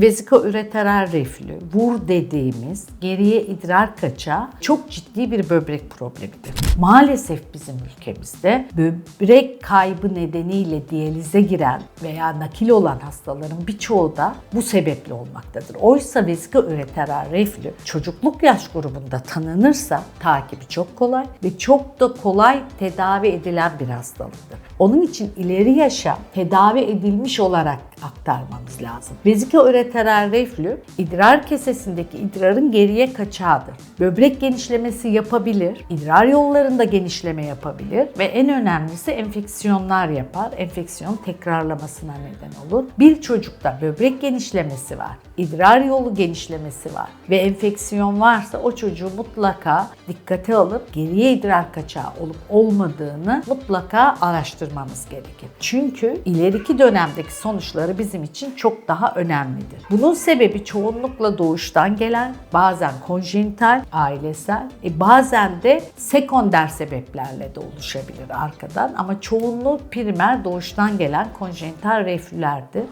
Vesiko-üreteral reflü, VUR dediğimiz geriye idrar kaçağı çok ciddi bir böbrek problemidir. Maalesef bizim ülkemizde böbrek kaybı nedeniyle diyalize giren veya nakil olan hastaların birçoğu da bu sebeple olmaktadır. Oysa vesiko-üreteral reflü çocukluk yaş grubunda tanınırsa takibi çok kolay ve çok da kolay tedavi edilen bir hastalıktır. Onun için ileri yaşa tedavi edilmiş olarak aktarmamız lazım. Vesiko-üreteral reflü idrar kesesindeki idrarın geriye kaçağıdır. Böbrek genişlemesi yapabilir, idrar yollarında genişleme yapabilir ve en önemlisi enfeksiyonlar yapar. Enfeksiyon tekrarlamasına neden olur. Bir çocukta böbrek genişlemesi var, idrar yolu genişlemesi var ve enfeksiyon varsa o çocuğu mutlaka dikkate alıp geriye idrar kaçağı olup olmadığını mutlaka araştırmamız gerekir. Çünkü ileriki dönemdeki sonuçları bizim için çok daha önemlidir. Bunun sebebi çoğunlukla doğuştan gelen, bazen konjenital, ailesel, e bazen de sekonder sebeplerle de oluşabilir arkadan ama çoğunluğu primer doğuştan gelen konjenital reflülerdir.